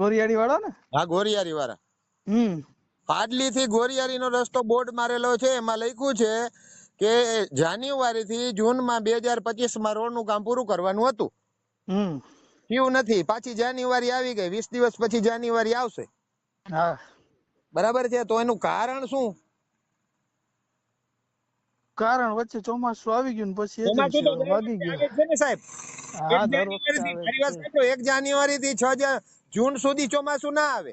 ગોરિયાળી વાળો ને? હા ગોરિયારી વાળા હમ. પાડલી થી ગોરિયારી નો રસ્તો બોર્ડ મારેલો છે. એમાં લખ્યું છે કે જાન્યુઆરી થી જૂનમાં બે હજાર પચીસમાં રોડનું કામ પૂરું કરવાનું હતું. હમ. થયું નથી. પાછી જાન્યુઆરી આવી ગઈ. વીસ દિવસ પછી જાન્યુઆરી આવશે. હા. બરાબર છે? તો એનું કારણ શું? કારણ વચ્ચે ચોમાસું આવી ગયું પછી વાગી ગયું. છે ને સાહેબ. એક જાન્યુઆરી થી- છ. છે. જૂન સુધી ચોમાસું ના આવે.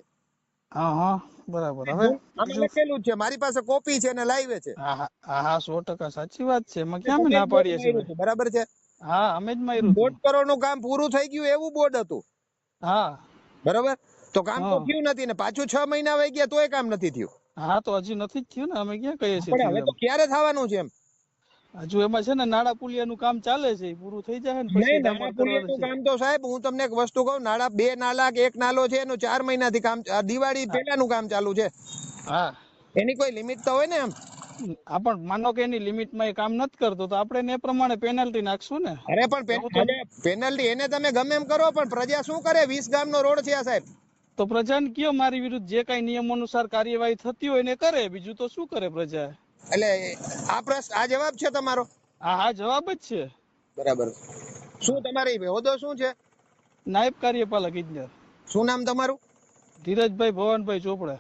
હા હા બરાબર. હવે આમાં લખેલું છે મારી પાસે કોપી છે ને લાઈવ છે. હા હા હા હા સો ટકા સાચી વાત છે. એમાં ક્યાં ના પાડીએ છીએ બરાબર છે? હા અમે જ માર્યું હતું. કરોડનું કામ પૂરું થઈ ગયું એવું બોર્ડ હતું. હા. બરાબર? તો કામ તો. થયું નથી ને પાછું છ મહિના વહી ગયા તોય કામ નથી થયું. હા તો હજી નથી થયું ને અમે ક્યાં કહીએ છીએ હવે તો ક્યારે થવાનું છે એમ. હજુ એમાં છે ને નાળા પુલિયાનું કામ ચાલે છે પૂરું થઈ જાય ને પછી નાડા પુલિયાનું કામ તો સાહેબ હું તમને એક વસ્તુ કહું નાડા બે નાલા કે એક નાલો છે એનું ચાર મહિનાથી કામ દિવાળી પહેલાનું કામ ચાલુ છે. હા. એની કોઈ લિમિટ તો હોય ને એમ આપણ માનો કે એની લિમિટમાં એ કામ નથી કરતો તો આપણે એ પ્રમાણે પેનલ્ટી નાખશું ને? અરે પણ પેનલ્ટી એને તમે ગમે એમ કરો પણ પ્રજા શું કરે? વીસ ગામનો રોડ છે આ સાહેબ. તો પ્રજાને કયો મારી વિરુદ્ધ જે કઈ નિયમ અનુસાર કાર્યવાહી થતી હોય એને કરે બીજું તો શું કરે પ્રજા? એટલે આ પ્રશ્ન આ જવાબ છે તમારો? હા હા જવાબ જ છે. બરાબર. શું તમારી હોદ્દો શું છે? નાયબ કાર્યપાલક ઇજનેર. શું નામ તમારું? ધીરજભાઈ ભવનભાઈ ચોપડા.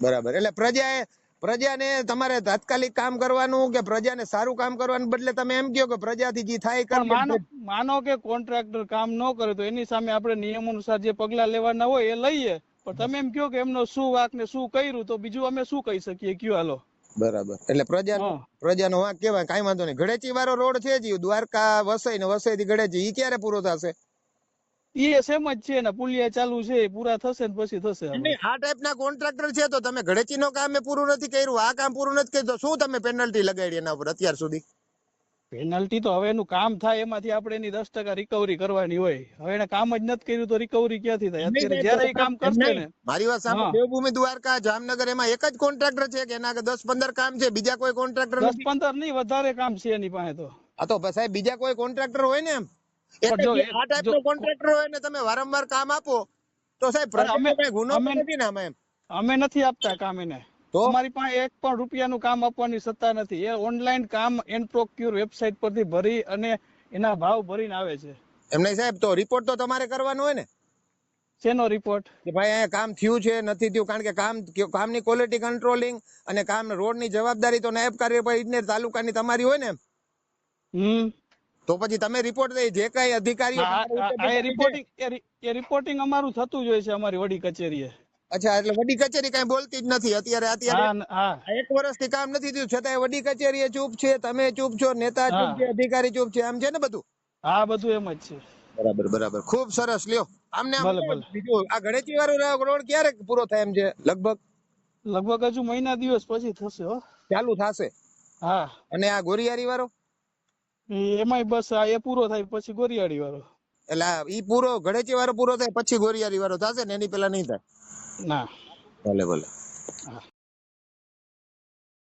બરાબર. એટલે પ્રજાએ પ્રજાને તમારે તાત્કાલિક કામ કરવાનું કે પ્રજાને સારું કામ કરવાનું બદલે તમે એમ કહો કે પ્રજાથી જે થાય કરી માનો માનો કે કોન્ટ્રાક્ટર કામ ન કરે તો એની સામે આપણે નિયમ અનુસાર જે પગલા લેવાના હોય એ લઈએ. પણ તમે એમ કહો કે એમનો શું વાક ને શું કર્યું તો બીજું અમે શું કહી શકીએ? કયો હાલો. બરાબર. એટલે પ્રજા પ્રજાનો વાંક કેવાય કાંઈ વાંધો નહીં. ગળેચી વાળો રોડ છે જ દ્વારકા વસઈ ને વસઈ થી ગળેચી ઈ ક્યારે પૂરો થશે? એ સેમ જ છે ને પુલિયા ચાલુ છે એ પૂરા થશે ને પછી થશે આ ટાઈપના કોન્ટ્રાક્ટર છે તો તમે ગળેચી નો કામ પૂરું નથી કર્યું આ કામ પૂરું નથી કર્યું તો શું તમે પેનલ્ટી લગાડી એના ઉપર અત્યાર સુધી? પેનલ્ટી તો હવે એનું કામ થાય એમાંથી આપણે એની દસ ટકા રિકવરી કરવાની હોય. હવે એને કામ જ નથી કર્યું તો રિકવરી ક્યાંથી થાય? અત્યારે જયારે એ કામ કરશે ને. મારી વાત સાંભળો. દેવભૂમિ દ્વારકા જામનગર એમાં એક જ કોન્ટ્રાક્ટર છે કે એના દસ પંદર કામ છે બીજા કોઈ કોન્ટ્રાક્ટર દસ પંદર નહીં વધારે કામ છે એની પાસે તો. આ તો સાહેબ બીજા કોઈ કોન્ટ્રાક્ટર હોય ને એમ? એટલે આ ટાઈપનો કોન્ટ્રાક્ટર હોય ને તમે વારંવાર કામ આપો તો સાહેબ અમે- કઈ ગુનો અમે- નથી ને અમે અમે નથી આપતા કામ એને. તો? અમારી પાસે એક પણ રૂપિયાનું કામ આપવાની સત્તા નથી. એ ઓનલાઈન કામ એન પ્રોક્યુર વેબસાઇટ પરથી ભરી અને એના ભાવ ભરીને આવે છે. એમ નહીં સાહેબ? તો રિપોર્ટ તો તમારે કરવાનો હોય ને? શેનો રિપોર્ટ કે ભાઈ અહીંયા કામ થયું છે નથી થયું? કારણ કે કામ કામની ક્વોલિટી કંટ્રોલિંગ અને કામ રોડની જવાબદારી તો નાયબ કાર્યપાલક ઇજનેર તાલુકાની તમારી હોય ને હમ. તો પછી તમે રિપોર્ટ દઈ જે કઈ અધિકારીઓ રિપોર્ટિંગ એ રિપોર્ટિંગ અમારું થતું જ હોય છે અમારી વડી કચેરીએ. અચ્છા એટલે વડી કચેરી કઈ બોલતી જ નથી. અત્યારે અત્યારે એક વર્ષથી કામ નથી થયું. છતાં વડી કચેરી ચૂપ છે તમે ચૂપ છો નેતા ચૂપ છે અધિકારી ચૂપ છે આમ છે ને બધું? હા બધું એમ જ છે. બરાબર બરાબર. ખૂબ સરસ. લ્યો આમને. બીજું આ ગણેચી વાળો રોડ ક્યારે પૂરો થાય એમ છે લગભગ? લગભગ હજુ મહિના દિવસ પછી થશે હો. ચાલુ થશે? હા. અને આ ગોરિયારી વાળો એમાંય બસ આ એ પૂરો થાય પછી ગોરિયાળી વાળો એટલે ઈ પૂરો ઘડેચી વાળો પૂરો થાય પછી ગોરિયારી વાળો થશે ને એની પેલા નહીં થાય. ના. ભલે ભલે.